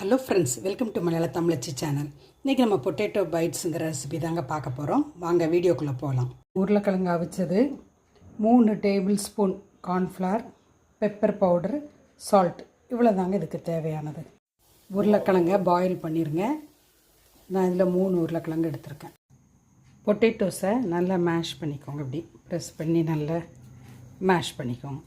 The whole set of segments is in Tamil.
ஹலோ ஃப்ரெண்ட்ஸ் வெல்கம் டு மலையாள தமிழச்சி சேனல் இன்றைக்கி நம்ம பொட்டேட்டோ பைட்ஸுங்கிற ரெசிபி தாங்க பார்க்க போகிறோம் வாங்க வீடியோக்குள்ளே போகலாம் உருளைக்கிழங்கு அவிச்சது மூணு tablespoon cornflour pepper powder salt இவ்வளோ தாங்க இதுக்கு தேவையானது. உருளைக்கிழங்க பாயில் பண்ணிடுங்க நான் இதில் மூணு உருளைக்கிழங்கு எடுத்திருக்கேன். பொட்டேட்டோஸை நல்லா மேஷ் பண்ணிக்கோங்க. இப்படி ப்ரெஸ் பண்ணி நல்லா மேஷ் பண்ணிக்கோங்க.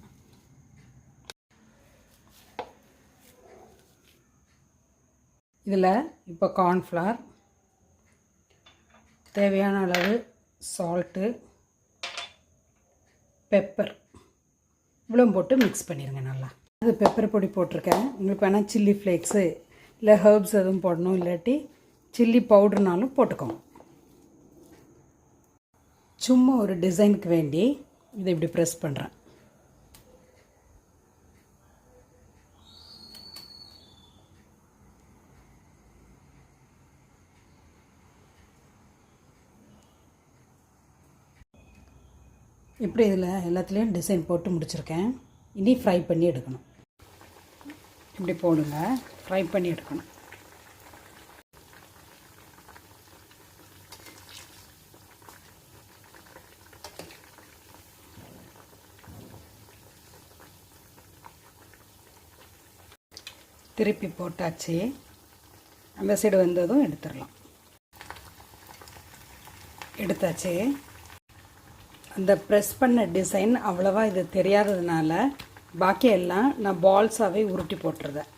இதில் இப்போ கார்ன்ஃப்ளவர் தேவையான அளவு சால்ட்டு பெப்பர் இவ்வளோ போட்டு மிக்ஸ் பண்ணிடுங்க நல்லா. அது பெப்பர் பொடி போட்டிருக்கேன். உங்களுக்கு வேணால் சில்லி ஃப்ளேக்ஸு இல்லை ஹர்ப்ஸ் எதுவும் போடணும் இல்லாட்டி சில்லி பவுடர்னாலும் போட்டுக்கோங்க. சும்மா ஒரு டிசைனுக்கு வேண்டி இதை இப்படி ப்ரெஸ் பண்ணுறேன் இப்படி இதில் எல்லாத்துலேயும் டிசைன் போட்டு முடிச்சிருக்கேன். இனி ஃப்ரை பண்ணி எடுக்கணும். இப்படி போடுங்க. ஃப்ரை பண்ணி எடுக்கணும். திருப்பி போட்டாச்சு. அந்த சைடு வந்ததும் எடுத்துடலாம். எடுத்தாச்சு. அந்த ப்ரெஸ் பண்ண டிசைன் அவ்வளோவா இது தெரியாததுனால பாக்கியெல்லாம் நான் பால்ஸாகவே உருட்டி போட்டுருதேன்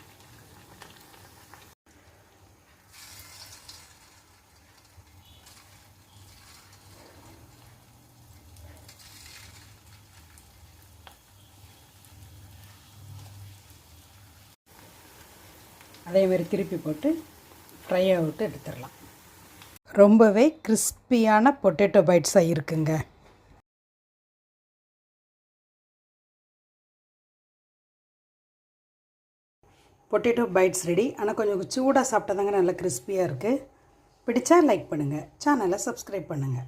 அதே மாதிரி திருப்பி போட்டு ஃப்ரை அவுட்டு எடுத்துடலாம். ரொம்பவே கிறிஸ்பியான பொட்டேட்டோ பைட்ஸாக இருக்குங்க. பொட்டேட்டோ பைட்ஸ் ரெடி ஆனால் கொஞ்சம் சூடாக சாப்பிட்டதாங்க நல்லா கிறிஸ்பியாக இருக்குது பிடிச்சா லைக் பண்ணுங்கள் சேனலை சப்ஸ்கிரைப் பண்ணுங்கள்